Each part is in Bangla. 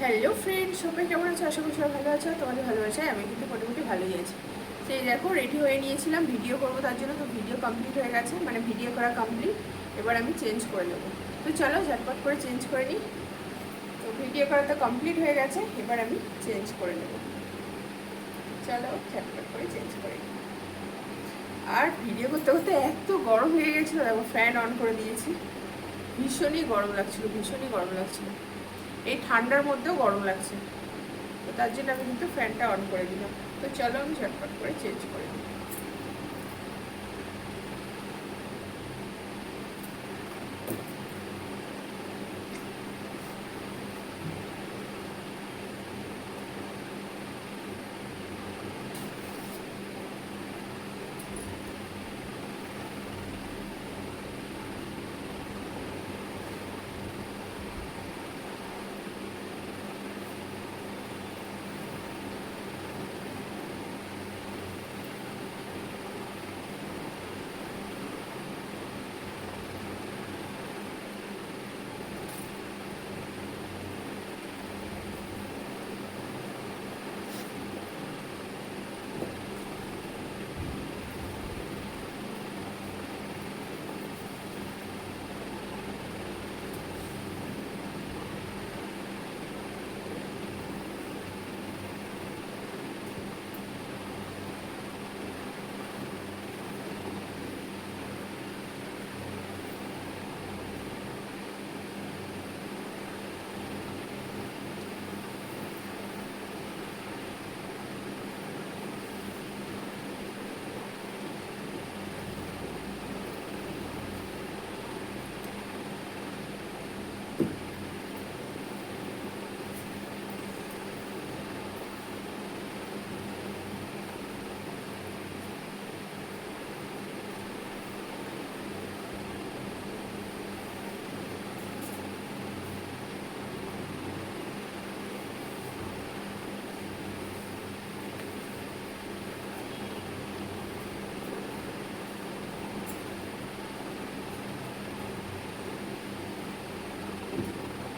হ্যালো ফ্রেন্ড সবাই কেমন আছো? আশা করি সবাই ভালো আছো। তোমাদের ভালোবাসায় আমি কিন্তু মোটামুটি ভালোই আছি। সেই দেখো রেডি হয়ে নিয়েছিলাম ভিডিও করব তার জন্য। তো ভিডিও কমপ্লিট হয়ে গেছে মানে ভিডিও করা কমপ্লিট এবার আমি চেঞ্জ করে নেব। তো চলো, ঝটপট করে চেঞ্জ করে নিই। তো ভিডিও করা তো কমপ্লিট হয়ে গেছে, এবার আমি চেঞ্জ করে নেব। চলো, ঝটপট করে চেঞ্জ করে নিই। আর ভিডিও করতে করতে এত গরম হয়ে গেছিল। দেখো ফ্যান অন করে দিয়েছি। ভীষণই গরম লাগছিল, ভীষণই গরম লাগছিল। এই ঠান্ডার মধ্যেও গরম লাগছে। তো তার জন্য আমি কিন্তু ফ্যানটা অন করে দিলাম। তো চলো আমি ঝটপট করে চেঞ্জ করে দিই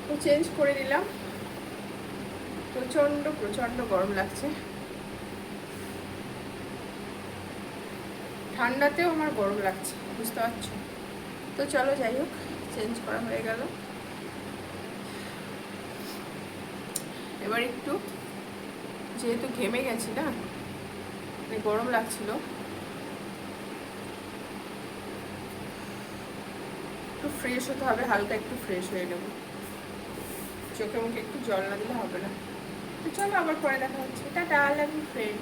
তো চেঞ্জ করে দিলাম। প্রচণ্ড প্রচণ্ড গরম লাগছে। ঠান্ডাতেও আমার গরম লাগছে, বুঝতে পারছ? তো চলো যাই হোক চেঞ্জ করা হয়ে গেল। এবার একটু, যেহেতু ঘেমে গেছি না মানে গরম লাগছিল। একটু ফ্রেশ হতে হবে, হালকা একটু ফ্রেশ হয়ে নেব। চোখে মুখে একটু জল না দিলে হবে না। তো চলো আবার পরে দেখা হচ্ছে। Tata love you friend